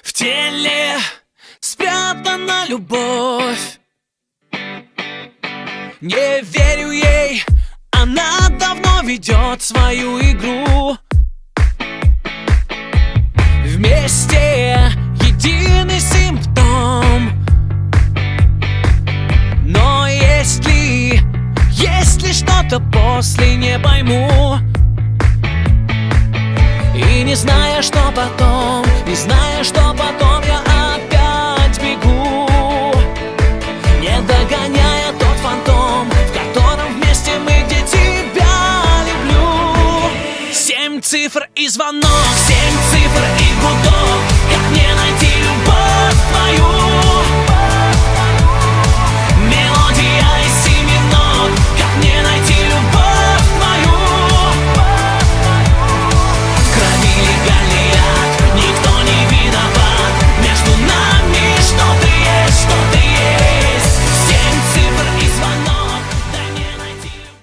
В теле спрятана любовь. Не верю ей, она давно ведет свою игру. Вместе единый симптом. Но есть ли, есть ли что-то после, не пойму. И не зная, что потом, и зная, что потом я опять бегу Не догоняя тот фантом, в котором вместе мы, где тебя люблю. Семь цифр и звонок, семь цифр и гудок.